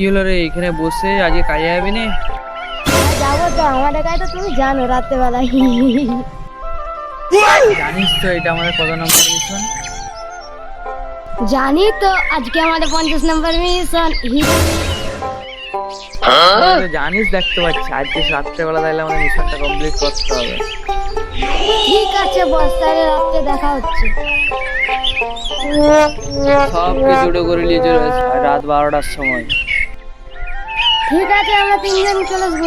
কি হলো রে? এখানে বসে আজকে কাজে যাবি না? যাব তো আমাদের কাছে তো তুমি জানো রাত্রেবেলায়। জানিস তো এটা আমাদের কত নম্বর মিশন জানি তো আজকে আমাদের পঞ্চাশ নম্বর মিশন জানিস দেখতে পাচ্ছি। আজকে রাত্রেবেলা তাহলে আমাদের মিশনটা কমপ্লিট করতে হবে। ঠিক আছে বস তাহলে রাত্রে দেখা হচ্ছে। সব কিছু করে নিয়ে চলে রাত বারোটার সময়। ঠিক আছে আমরা তিনজন চলে আসব।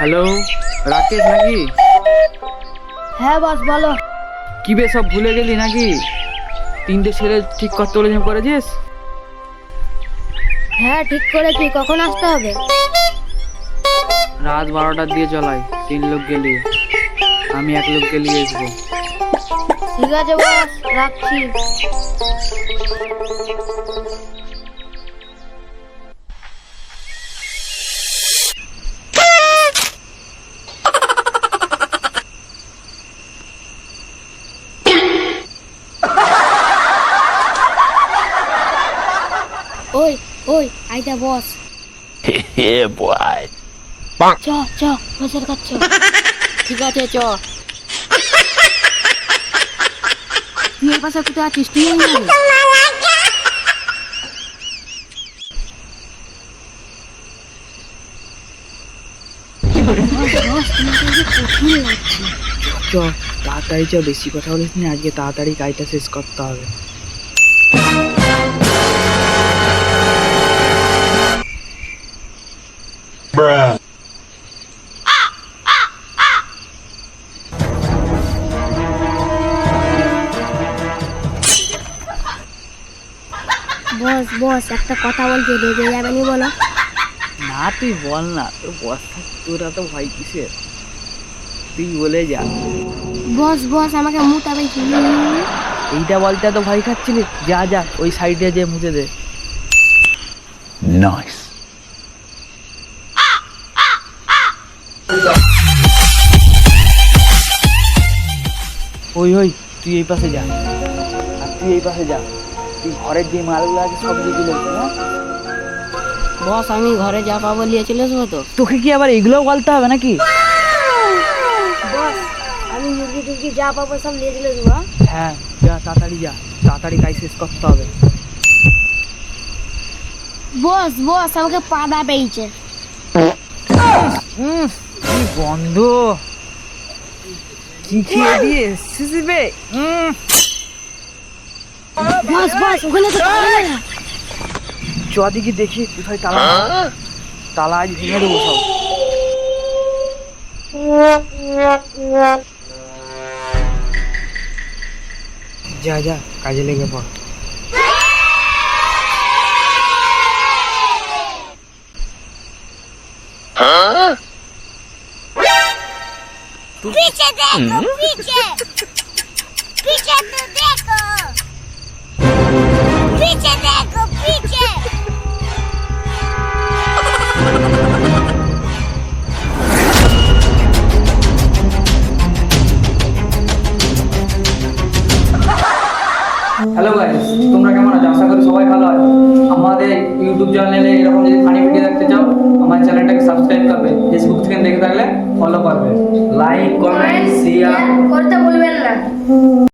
হ্যালো রাকেশ নাকি? হ্যাঁ বস বলো। কি বে সব ভুলে গেলি নাকি? তিনটে ছেলে ঠিক করতে বলে করেছিস? হ্যাঁ ঠিক করেছি। কখন আসতে হবে? রাত বারোটার দিয়ে চলাই। তিন লোক গেলি। আমি এক লোক গেলি আসব ঠিক আছে বস রাখছি। ওই ওই আইটা বস। yeah, boy. চ চ বসের কাছে ঠিক আছে চ। তুই এই পাশে কোথায় আছিস? তুই চ তাড়াতাড়ি চ বেশি কথা বলিস না আজকে তাড়াতাড়ি কাজটা শেষ করতে হবে। বস বস একটা কথা বলছি রেগে যাবেনি বলো। না তুই বল না তোর বস তোর এত ভয় কিসের? তুই বলে যা। বস বস আমাকে মুটা পেয়েছি এইটা বলতে এত ভয় খাচ্ছিলি? যা যা ওই সাইডে যে মুছে দে। Nice. ওই ওই তুই এই পাশে যা। আর তুই এই পাশে যা। তুই ঘরের যে মালগুলো আছে সব দিয়ে দিলে বস আমি ঘরে যা পাবো নিয়ে চলে আসব তো। তোকে কি আবার এগুলোও বলতে হবে নাকি? বস আমি মুরগি টুরগি যা পাবো সব নিয়ে চলে আসব হ্যাঁ যা তাড়াতাড়ি যা। তাড়াতাড়ি কাজ শেষ করতে হবে। বস বস আমাকে পাদা পেয়েছে। উম, কি গন্ধ। কি খেয়ে দিয়ে সিসিবে বস বস ওখানে তো তালা লাগা। চ দিকে দেখি কোথায় তালা তালা আজ ভেঙে দেবো সব যা যা কাজে লেগে পড় पीछे देखो पीछे पीछे तो ইউটিউব চ্যানেলে এরকম যদি ফানি ভিডিও দেখতে চাও, আমার চ্যানেলটাকে সাবস্ক্রাইব করবে। ফেসবুক থেকে দেখে থাকলে ফলো করবে। লাইক কমেন্ট শেয়ার করতে ভুলবেন না।